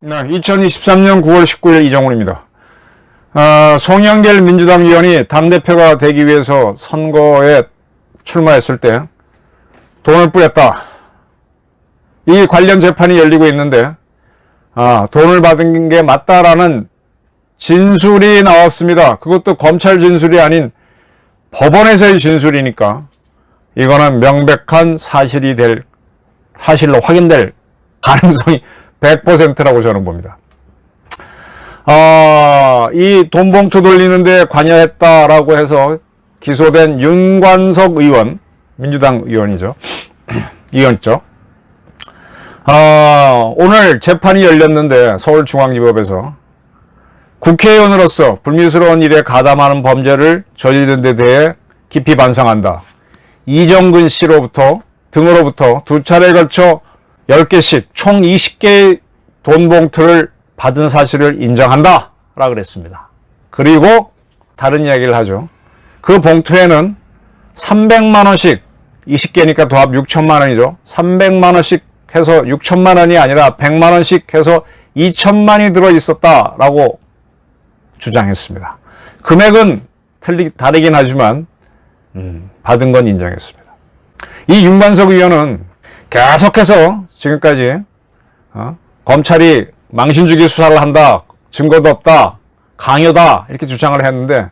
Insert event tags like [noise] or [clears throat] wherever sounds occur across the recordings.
네, 2023년 9월 19일 이정훈입니다. 아, 송영길 민주당 의원이 당대표가 되기 위해서 선거에 출마했을 때 돈을 뿌렸다. 이 관련 재판이 열리고 있는데, 아, 돈을 받은 게 맞다라는 진술이 나왔습니다. 그것도 검찰 진술이 아닌 법원에서의 진술이니까 이거는 명백한 사실이 될, 사실로 확인될 가능성이 100%라고 저는 봅니다. 아, 이 돈봉투 돌리는데 관여했다라고 해서 기소된 윤관석 의원, 민주당 의원이죠. [clears throat] 의원이죠. 아, 오늘 재판이 열렸는데 서울중앙지법에서 국회의원으로서 불미스러운 일에 가담하는 범죄를 저지른 데 대해 깊이 반성한다. 이정근 씨로부터 등으로부터 두 차례에 걸쳐 10개씩 총 20개의 돈 봉투를 받은 사실을 인정한다. 라 그랬습니다. 그리고 다른 이야기를 하죠. 그 봉투에는 300만 원씩 20개니까 도합 6천만 원이죠. 300만 원씩 해서 6천만 원이 아니라 100만 원씩 해서 2천만이 들어 있었다라고 주장했습니다. 금액은 틀리 다르긴 하지만 음, 받은 건 인정했습니다. 이 윤관석 의원은 계속해서 지금까지 어? 검찰이 망신주기 수사를 한다, 증거도 없다, 강요다 이렇게 주장을 했는데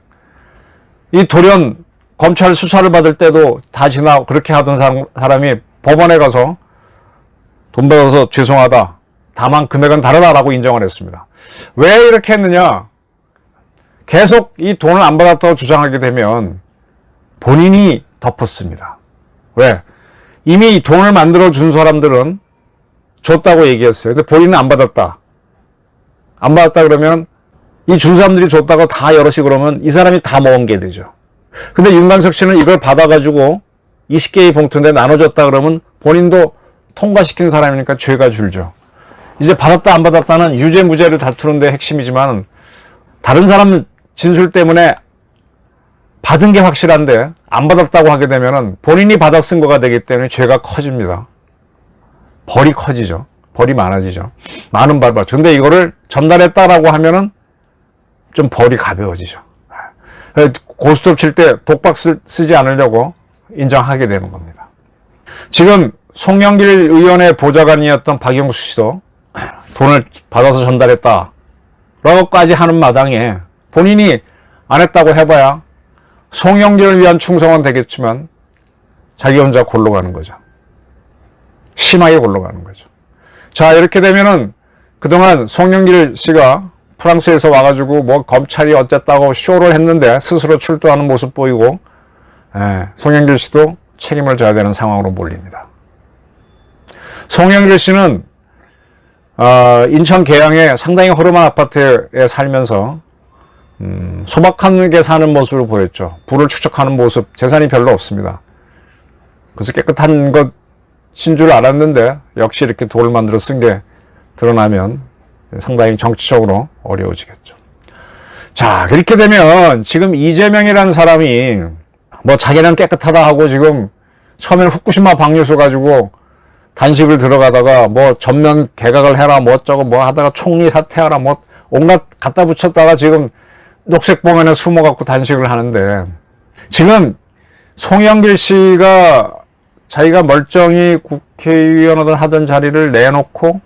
이 돌연 검찰 수사를 받을 때도 다시나 그렇게 하던 사람, 사람이 법원에 가서 돈 받아서 죄송하다. 다만 금액은 다르다라고 인정을 했습니다. 왜 이렇게 했느냐? 계속 이 돈을 안 받았다고 주장하게 되면 본인이 덮었습니다. 왜? 이미 돈을 만들어 준 사람들은 줬다고 얘기했어요. 근데 본인은 안 받았다. 안 받았다 그러면 이 준 사람들이 줬다고 다 여럿이 그러면 이 사람이 다 먹은 게 되죠. 근데 윤관석 씨는 이걸 받아가지고 20개의 봉투인데 나눠줬다 그러면 본인도 통과시킨 사람이니까 죄가 줄죠. 이제 받았다 안 받았다는 유죄 무죄를 다투는데 핵심이지만 다른 사람 진술 때문에 받은 게 확실한데 안 받았다고 하게 되면은 본인이 받아 쓴 거가 되기 때문에 죄가 커집니다. 벌이 커지죠. 벌이 많아지죠. 많은 벌 받죠. 근데 이거를 전달했다라고 하면은 좀 벌이 가벼워지죠. 고스톱 칠 때 독박 쓰, 쓰지 않으려고 인정하게 되는 겁니다. 지금 송영길 의원의 보좌관이었던 박영수 씨도 돈을 받아서 전달했다. 라고까지 하는 마당에 본인이 안 했다고 해봐야 송영길을 위한 충성은 되겠지만 자기 혼자 골로 가는 거죠. 심하게 골로 가는 거죠. 자, 이렇게 되면은 그동안 송영길 씨가 프랑스에서 와가지고 뭐 검찰이 어쨌다고 쇼를 했는데 스스로 출두하는 모습 보이고, 예, 송영길 씨도 책임을 져야 되는 상황으로 몰립니다. 송영길 씨는 어, 인천 계양의 상당히 허름한 아파트에 살면서 음, 소박하게 사는 모습을 보였죠. 부를 축적하는 모습, 재산이 별로 없습니다. 그래서 깨끗한 것인 줄 알았는데 역시 이렇게 돌을 만들어 쓴 게 드러나면 상당히 정치적으로 어려워지겠죠. 자, 그렇게 되면 지금 이재명이라는 사람이 뭐 자기는 깨끗하다 하고 지금 처음에는 후쿠시마 방류소 가지고 단식을 들어가다가 뭐 전면 개각을 해라 뭐 어쩌고 뭐 하다가 총리 사퇴하라 뭐 온갖 갖다 붙였다가 지금 녹색 봉안에 숨어 갖고 단식을 하는데 지금 송영길 씨가 자기가 멀쩡히 국회의원을 하던 자리를 내놓고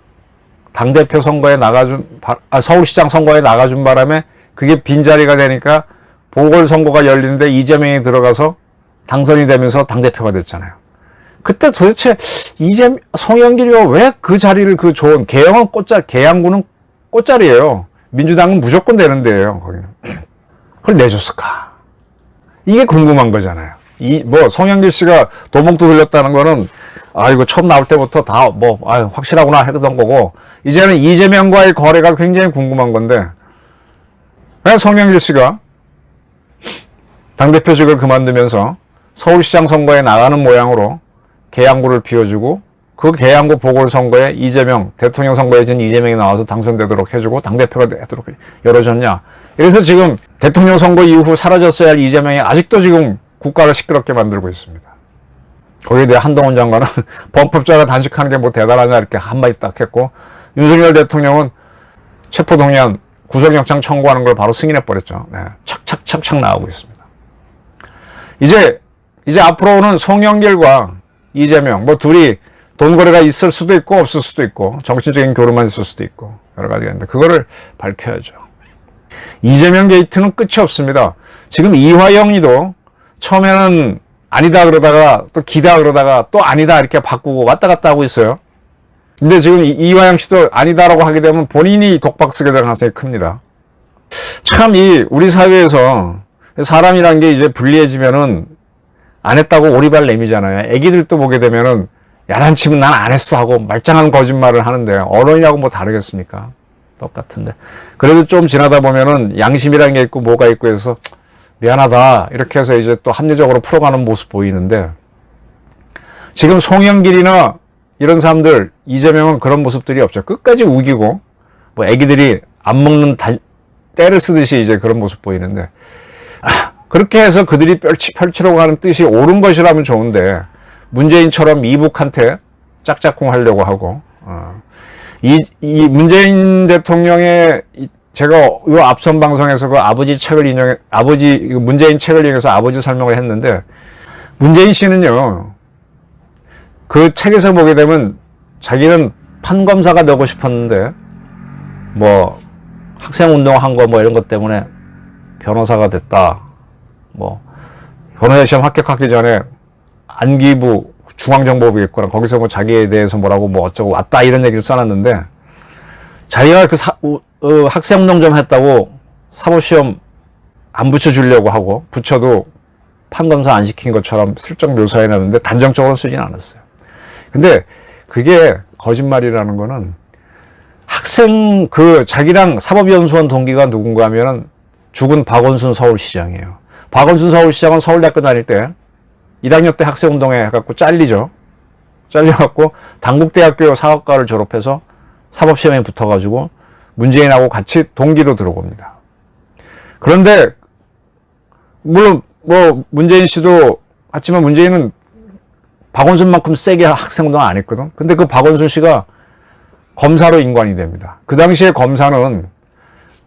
당대표 선거에 나가준, 아, 서울시장 선거에 나가준 바람에 그게 빈자리가 되니까 보궐선거가 열리는데 이재명이 들어가서 당선이 되면서 당대표가 됐잖아요. 그때 도대체 이재 송영길이가 왜 그 자리를 그 좋은 개영은 꽃자 개양구는 꽃자리예요. 민주당은 무조건 되는 데예요. 거기는 그걸 내줬을까? 이게 궁금한 거잖아요. 이뭐 송영길 씨가 도봉투 들렸다는 거는 아 이거 처음 나올 때부터 다 뭐 아, 확실하구나 했던 거고 이제는 이재명과의 거래가 굉장히 궁금한 건데 왜 송영길 씨가 당대표직을 그만두면서 서울시장 선거에 나가는 모양으로 계양구를 비워주고 그 계양구 보궐선거에 이재명 대통령 선거에 진 이재명이 나와서 당선되도록 해주고 당대표가 되도록 열어줬냐 그래서 지금 대통령 선거 이후 사라졌어야 할 이재명이 아직도 지금 국가를 시끄럽게 만들고 있습니다. 거기에 대해 한동훈 장관은 [laughs] 범법자가 단식하는 게 뭐 대단하냐 이렇게 한마디 딱 했고 윤석열 대통령은 체포동의안 구속영장 청구하는 걸 바로 승인해버렸죠. 네. 착착착착 나오고 있습니다. 이제, 이제 앞으로는 송영길과 이재명, 뭐 둘이 돈 거래가 있을 수도 있고 없을 수도 있고 정치적인 교류만 있을 수도 있고 여러 가지가 있는데 그거를 밝혀야죠. 이재명 게이트는 끝이 없습니다. 지금 이화영이도 처음에는 아니다 그러다가 또 기다 그러다가 또 아니다 이렇게 바꾸고 왔다 갔다 하고 있어요. 근데 지금 이- 이화영 씨도 아니다라고 하게 되면 본인이 독박 쓰게 될 가능성이 큽니다. 참 이 우리 사회에서 사람이란 게 이제 불리해지면은 안 했다고 오리발 내미잖아요. 애기들도 보게 되면은 야단치면 난안 했어 하고 말짱한 거짓말을 하는데 어른이라고 뭐 다르겠습니까? 똑같은데. 그래도 좀 지나다 보면은 양심이라는 게 있고 뭐가 있고 해서 미안하다 이렇게 해서 이제 또 합리적으로 풀어가는 모습 보이는데 지금 송영길이나 이런 사람들 이재명은 그런 모습들이 없죠. 끝까지 우기고 뭐 애기들이 안 먹는 다, 때를 쓰듯이 이제 그런 모습 보이는데 아, 그렇게 해서 그들이 펼치, 펼치려고 하는 뜻이 옳은 것이라면 좋은데 문재인처럼 이북한테 짝짝꿍 하려고 하고 어. 이, 이 문재인 대통령의 이- 제가 요 앞선 방송에서 그 아버지 책을 인용 아버지 그 문재인 책을 인용해서 아버지 설명을 했는데 문재인 씨는요 그 책에서 보게 되면 자기는 판검사가 되고 싶었는데 뭐 학생 운동한 거 뭐 이런 것 때문에 변호사가 됐다. 뭐 변호사 시험 합격하기 전에 안기부 중앙정보부겠구나 거기서 뭐 자기에 대해서 뭐라고 뭐 어쩌고 왔다 이런 얘기를 써놨는데 자기가 그 사, 우- 어, 학생 운동 좀 했다고 사법시험 안 붙여주려고 하고 붙여도 판검사 안 시킨 것처럼 슬쩍 묘사해놨는데 단정적으로 쓰진 않았어요. 근데 그게 거짓말이라는 거는 학생 그 자기랑 사법연수원 동기가 누군가 하면은 죽은 박원순 서울시장이에요. 박원순 서울시장은 서울대학교 다닐 때 1학년 때 학생운동회 해갖고 잘리죠. 잘려갖고 당국대학교 사학과를 졸업해서 사법시험에 붙어가지고 문재인하고 같이 동기로 들어옵니다. 그런데 물론 뭐 문재인 씨도 하지만 문재인은 박원순만큼 세게 학생운동 안 했거든. 근데 그 박원순 씨가 검사로 인관이 됩니다. 그 당시에 검사는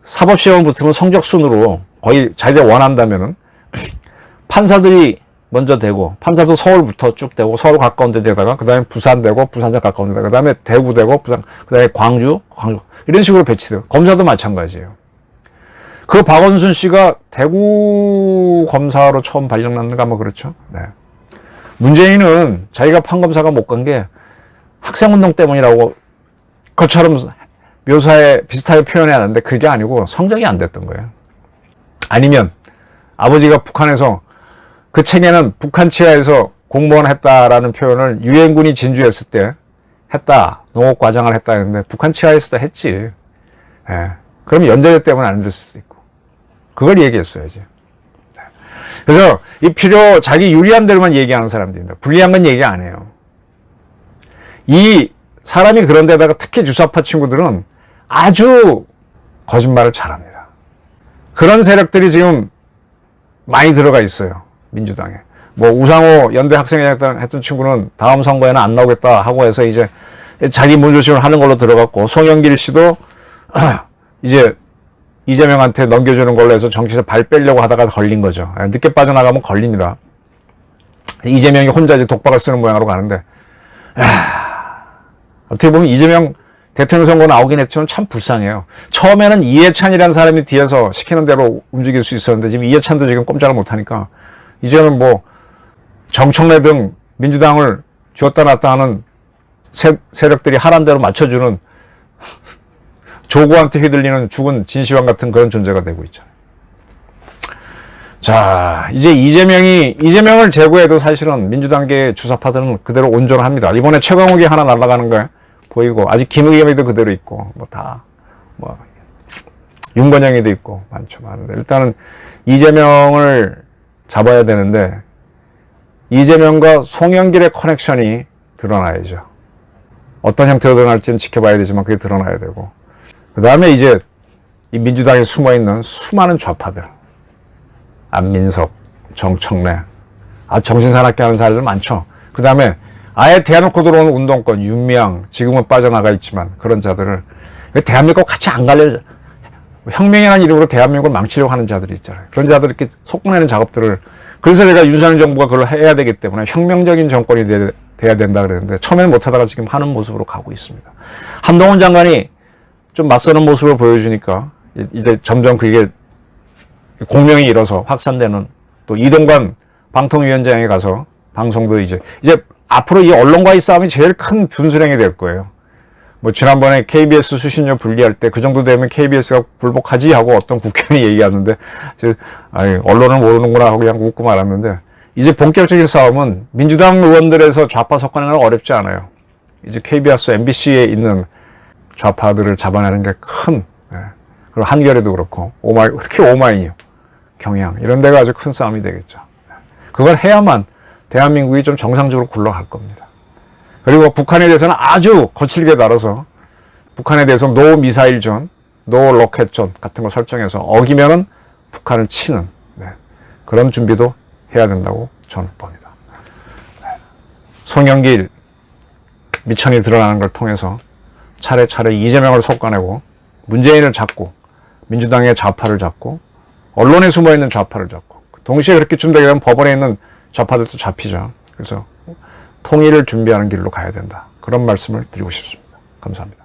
사법시험 붙으면 성적순으로 거의 자기가 원한다면은 판사들이 먼저 되고 판사도 서울부터 쭉 되고 서울 가까운 데 되다가 그 다음에 부산 되고 부산에 가까운 데다가 그 다음에 대구 되고 부산 그 다음에 광주 광주 이런 식으로 배치돼요. 검사도 마찬가지예요. 그 박원순 씨가 대구 검사로 처음 발령났는가 뭐 그렇죠. 네. 문재인은 자기가 판검사가 못 간 게 학생운동 때문이라고 그처럼 묘사에 비슷하게 표현해야 하는데 그게 아니고 성적이 안 됐던 거예요. 아니면 아버지가 북한에서 그 책에는 북한 치하에서 공무원 했다라는 표현을 유엔군이 진주했을 때 했다. 농업 과장을 했다 했는데 북한 치하에서도 했지. 예. 그럼 연대대 때문에 안 될 수도 있고. 그걸 얘기했어야지. 그래서 이 필요 자기 유리한 대로만 얘기하는 사람들입니다. 불리한 건 얘기 안 해요. 이 사람이 그런 데다가 특히 주사파 친구들은 아주 거짓말을 잘합니다. 그런 세력들이 지금 많이 들어가 있어요. 민주당에. 뭐 우상호 연대 학생회 했던, 했던 친구는 다음 선거에는 안 나오겠다 하고 해서 이제 자기 문조심을 하는 걸로 들어갔고 송영길 씨도 [clears throat] 이제 이재명한테 넘겨주는 걸로 해서 정치에서 발 빼려고 하다가 걸린 거죠. 예, 늦게 빠져나가면 걸립니다. 이재명이 혼자 이제 독박을 쓰는 모양으로 가는데 어떻게 보면 이재명 대통령 선거 나오긴 했지만 참 불쌍해요. 처음에는 이해찬이라는 사람이 뒤에서 시키는 대로 움직일 수 있었는데 지금 이해찬도 지금 꼼짝을 못하니까 이제는 뭐 정청래 등 민주당을 쥐었다 놨다 하는 세, 세력들이 하란 대로 맞춰주는 [laughs] 조국한테 휘둘리는 죽은 진시황 같은 그런 존재가 되고 있잖아요. 자, 이제 이재명이, 이재명을 제거해도 사실은 민주당계 주사파들은 그대로 온전합니다. 이번에 최강욱이 하나 날아가는 거 보이고, 아직 김의겸이도 그대로 있고, 뭐 다, 뭐, 윤건영이도 있고, 많죠, 많은데. 일단은 이재명을 잡아야 되는데, 이재명과 송영길의 커넥션이 드러나야죠. 어떤 형태로 드러날지는 지켜봐야 되지만 그게 드러나야 되고. 그 다음에 이제 이 민주당에 숨어 있는 수많은 좌파들, 안민석, 정청래, 아 정신 사납게 하는 사람들 많죠. 그 다음에 아예 대놓고 들어온 운동권, 윤미향, 지금은 빠져나가 있지만 그런 자들을 왜 대한민국 같이 안 갈려 혁명이라는 이름으로 대한민국을 망치려고 하는 자들이 있잖아요. 그런 자들 이렇게 속내는 작업들을 그래서 제가 윤석열 정부가 그걸 해야 되기 때문에 혁명적인 정권이 돼, 돼야 된다 그랬는데 처음에는 못하다가 지금 하는 모습으로 가고 있습니다. 한동훈 장관이 좀 맞서는 모습을 보여주니까 이- 이제 점점 그게 공명이 일어서 확산되는 또 이동관 방통위원장에 가서 방송도 이제 이제 앞으로 이 언론과의 싸움이 제일 큰 분수령이 될 거예요. 뭐 지난번에 KBS 수신료 분리할 때 그 정도 되면 KBS가 불복하지 하고 어떤 국회의원이 [laughs] 얘기하는데 저 아니 언론을 모르는구나 하고 그냥 웃고 말았는데 이제 본격적인 싸움은 민주당 의원들에서 좌파 석관하는 건 어렵지 않아요. 이제 KBS, MBC에 있는 좌파들을 잡아내는 게 큰 그리고 한겨레도 그렇고 오마이 특히 오마이뉴 경향 이런 데가 아주 큰 싸움이 되겠죠. 그걸 해야만 대한민국이 좀 정상적으로 굴러갈 겁니다. 그리고 북한에 대해서는 아주 거칠게 다뤄서 북한에 대해서 노 미사일 존, 노 로켓 존 같은 거 설정해서 어기면은 북한을 치는 네. 그런 준비도 해야 된다고 저는 봅니다. 네. 송영길 미천이 드러나는 걸 통해서 차례차례 이재명을 솎아내고 문재인을 잡고 민주당의 좌파를 잡고 언론에 숨어 있는 좌파를 잡고 동시에 그렇게 준비되면 법원에 있는 좌파들도 잡히죠. 그래서 통일을 준비하는 길로 가야 된다. 그런 말씀을 드리고 싶습니다. 감사합니다.